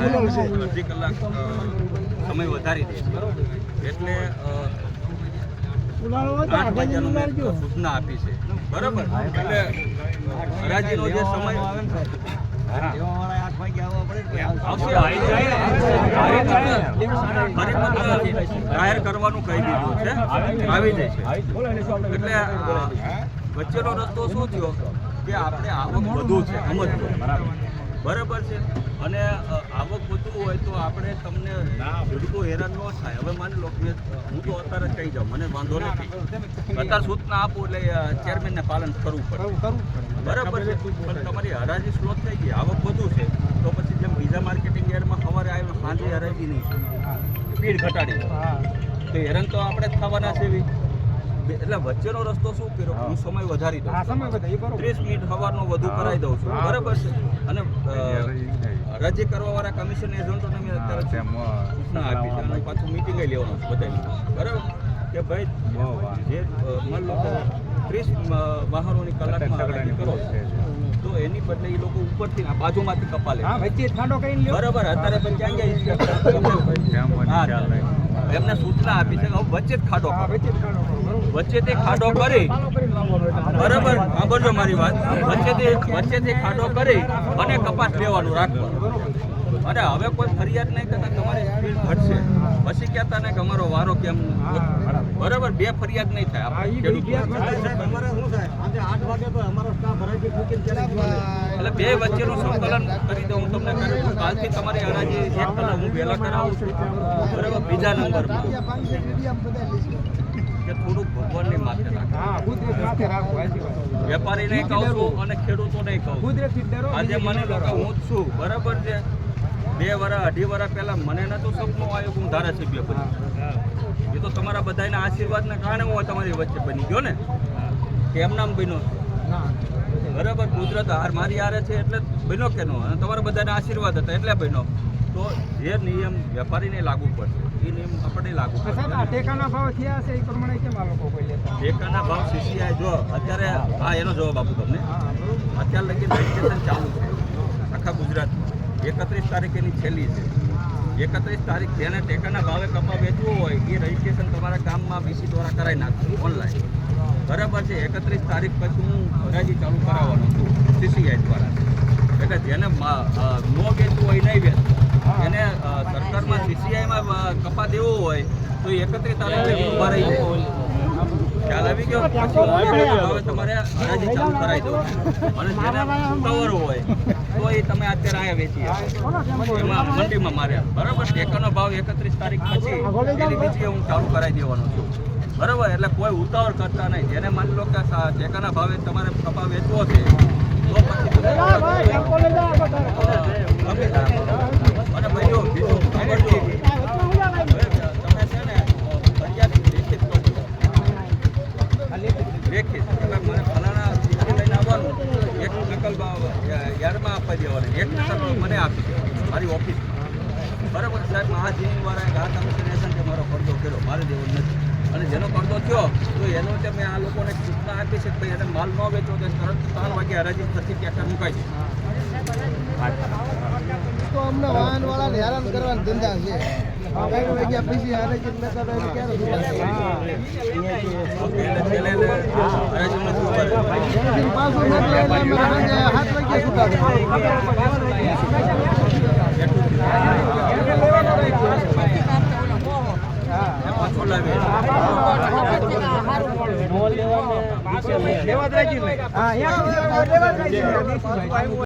અડધી કલાક સમય વધારી દે. છે એટલે આઠ વાગ્યાનું મેં સૂચના આપી છે. બરાબર? એટલે હરાજીનો જે સમય જાહેર કરવાનું કહી દીધું છે. આવી જાય છે. એટલે વચ્ચેનો રસ્તો શું થયો? કે આપણે આવક વધુ છે સમજવું બરાબર છે. અને આવક વધુ હોય તો આપણે તમને બિલકુલ હેરાન ન થાય. હવે માની લો કે હું તો અત્યારે જ કહી જાઉં મને વાંધો નથી. અત્યારે સૂચના આપું એટલે ચેરમેનને પાલન કરવું પડે. બરાબર છે. પણ તમારી હરાજી સ્લો થઈ ગઈ આવક વધુ છે. તો પછી જેમ બીજા માર્કેટિંગ યાર્ડમાં સવારે આવ્યો સાંજે હરાજી નહીં. સ્પીડ ઘટાડી તો હેરાન તો આપણે જ થવાના છે એવી. એટલે વચ્ચેનો રસ્તો શું કર્યો? હું. સમય વધારી દઉં ત્રીસ મિનિટ સવારનો વધુ કરાવી દઉં છું. બરાબર છે? અને રજી કરવા વાળા કમિશન એજન્ટોને મેં અત્યારે સૂચના આપી છે. અને પાછું મિટિંગ લેવાનું છે બધાની બરાબર? કે ભાઈ જે મન લોકો લો ત્રીસ વાહનોની કલાકમાં હરાજી કરો તો એની બદલે એ લોકો ઉપરથી ના બાજુમાંથી કપા લે બરાબર અત્યારે પણ ક્યાં ગયા હા એમને સૂચના આપી છે કે વચ્ચે જ ખાડો કરો. વચ્ચેથી ખાડો કરી. બરાબર? સાંભળજો મારી વાત. વચ્ચેથી વચ્ચેથી ખાડો કરી અને કપાસ લેવાનું રાખવાનું. અને હવે કોઈ ફરિયાદ નહીં કરતા તમારી સ્પીડ ઘટશે. પછી કહેતા ને કે અમારો વારો કેમ બરાબર. બે ફરિયાદ નહીં થાય. એટલે બે વચ્ચેનું સંકલન કરી દઉં હું તમને કહું છું કાલથી તમારી હરાજી એક કલાક હું વહેલા કરાવું છું. બરાબર બીજા નંબરમાં. કે થોડુંક ભગવાનની માથે રાખો. વેપારીને કહું છું અને ખેડૂતોને કહું આજે મને લોકો હું જ છું બરાબર છે? બે વર્ષ અઢી વર્ષ પહેલા મને નતું સપનું આવ્યું કે હું ધારાસભ્ય બની. એ તો તમારા બધાના આશીર્વાદને કારણે હું તમારી વચ્ચે બની ગયો ને. કેમ નામ બન્યો? બરાબર કુદરત હાર મારી હારે છે એટલે બન્યો કે નો? અને તમારા બધાના આશીર્વાદ હતા એટલે બન્યો. તો જે નિયમ વેપારીને લાગુ પડશે એ નિયમ આપણને લાગુ પડશે. ટેકાના ભાવ થયા છે એ પ્રમાણે કેમ આ લોકો કોઈ લેતા? ટેકાના ભાવ સીસીઆઈ જો અત્યારે હા. એનો જવાબ આપું તમને. અત્યારે લગી રજીસ્ટ્રેશન ચાલુ છે. આખા ગુજરાતમાં. એકત્રીસ તારીખેની છેલ્લી છે. એકત્રીસ તારીખ જેને ટેકાના ભાવે કપા વેચવું હોય, એ રજીસ્ટ્રેશન તમારા ગામમાં વીસી દ્વારા કરાવી નાખશું ઓનલાઈન બરાબર છે, એકત્રીસ તારીખ પછી હું હરાજી ચાલુ કરાવવાનો છું સીસીઆઈ દ્વારા. એટલે જેને નો વેચવું હોય નહીં વેચવું એને સરકારમાં સીસીઆઈમાં કપા દેવો હોય, તો એકત્રીસ તારીખે ઊભા રહી જાય. ખ્યાલ આવી ગયો? હવે તમારે હરાજી ચાલુ કરાવી દો અને જેને કવર હોય તો એ તમે અત્યારે આયા વેચી. એમાં મંડીમાં માર્યા બરાબર? ટેકાનો ભાવ એકત્રીસ તારીખ પછી એની બીજી હું ચાલુ કરાવી દેવાનો છું. બરાબર? એટલે કોઈ ઉતાવળ કરતા નહીં. જેને માની લો કે ટેકાના ભાવે તમારે કપા વેચવો છે તો પછી. અને ભાઈઓ બીજું સાંભળજો હવે તમે છે ને અ, ફરિયાદ લેખિત કરજો લેખિત તમે મને ફલાણા ચીઠી લઈને આવવાનું યાર્ડમાં આપવા દેવાની. એક નકલ મને આપી દેવાની મારી ઓફિસ. બરાબર, સાહેબ મહાજી વાળા આ કમિશન કે મારો પડદો કર્યો. મારે દેવો નથી. અને જેનો પડદો થયો, તો એનો તે મેં આ લોકોને સૂચના આપી છે કે ભાઈ એને માલ ન વેચો તો તરત ત્રણ વાગે હરાજી ફરતી ટ્રેક્ટર છે તો અમને વાહન વાળાને હેરાન કરવાના ધંધા છે. ત્રણ વાગ્યા પછી હરાજી નતા તો એને